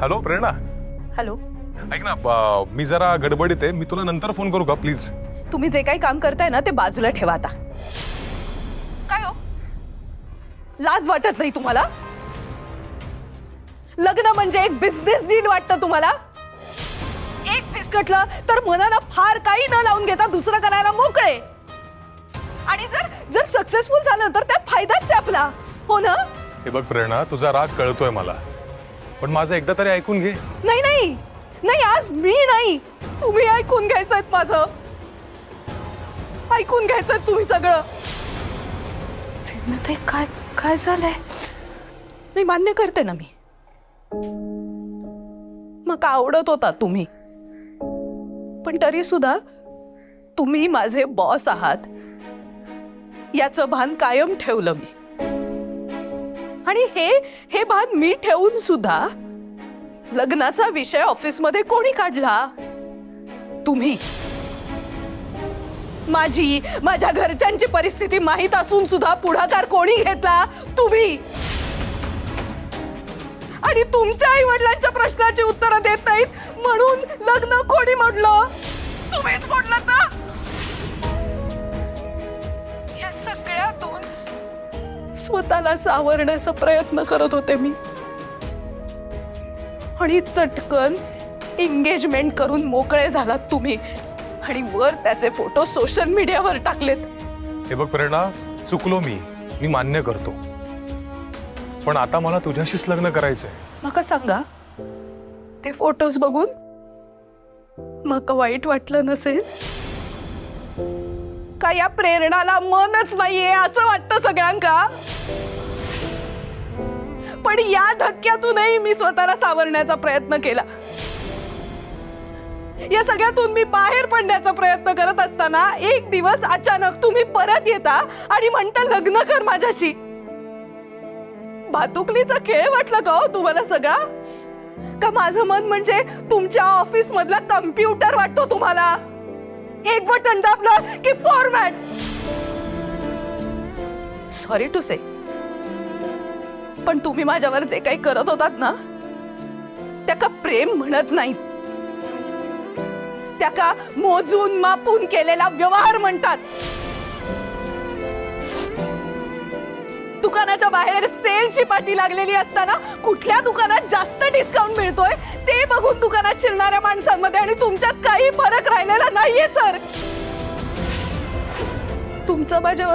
Hello प्रेरणा. Hello ऐक ना ब- मी जरा गडबडीत आहे. मी तुला नंतर फोन करू का प्लीज तुम्ही जे काही काम करताय ना ते बाजूला ठेवा आता. काय हो? लाज वाटत नाही तुम्हाला? लग्न म्हणजे एक बिझनेस डील वाटतं तुम्हाला? एक फिसकटलं तर मनाला फार काही न लावून घेता दुसरं करायला मोकळे. आणि जर जर सक्सेसफुल झालं तर त्यात फायदाच आहे आपला. हो ना? हे बघ प्रेरणा तुझा राग कळतोय मला. पण माझं एकदा तरी ऐकून घे. नाही नाही. नाही आज मी नाही. तुम्ही ऐकून घ्यायचं माझं. ऐकून घ्यायचं तुम्ही सगळं. ते काय काय झालंय? नाही मान्य करते ना मी. मग आवडत होता तुम्ही. पण तरी सुद्धा तुम्ही माझे बॉस आहात. याचं भान कायम ठेवलं मी. आणि हे हे भान मी ठेवून सुद्धा लग्नाचा विषय ऑफिसमध्ये कोणी काढला? तुम्ही. माझी माझ्या घरच्यांची परिस्थिती माहीत असून सुद्धा पुढाकार कोणी घेतला? तुम्ही. आणि तुमच्या आई वडिलांच्या प्रश्नाची उत्तरं देत नाहीत म्हणून लग्न कोणी म्हटलं तुम्हीच म्हटलं स्वतःला सावरण्याचा प्रयत्न करत होते मी. आणि चटकन एंगेजमेंट करून मोकळे झालात तुम्ही. आणि वर त्याचे फोटो सोशल मीडियावर टाकलेत. हे बघ प्रेरणा चुकलो मी. मी मान्य करतो. पण आता मला तुझ्याशीच लग्न करायचंय. मका सांगा. ते फोटोज बघून मका वाईट वाटलं नसेल? का या प्रेरणाला मनच नाहीये असं वाटतं सगळ्यांका? पण या धक्क्यातूनही मी स्वतःला सावरण्याचा प्रयत्न केला. या सगळ्यातून मी बाहेर पडण्याचा प्रयत्न करत असताना एक दिवस अचानक तुम्ही परत येता आणि म्हणता लग्न कर माझ्याशी. भातुकलीचा खेळ वाटला का हो तुम्हाला सगळा? का माझं मन म्हणजे तुमच्या ऑफिस मधला कम्प्युटर वाटतो तुम्हाला? एक बटन दाबलं की फॉर्मॅट सॉरी टू से पण तुम्ही माझ्यावर जे काही करत होतात ना त्याका प्रेम म्हणत नाही त्याका मोजून मापून केलेला व्यवहार म्हणतात. दुकानाच्या बाहेर सेलची पाठी लागलेली असताना कुठल्या दुकानात जास्त डिस्काउंट मिळतोय ते बघून दुकानात शिरणाऱ्या माणसांमध्ये आणि तुमच्यात काही फरक राहिलेला नाहीये सर. तुमचं माझ्यावर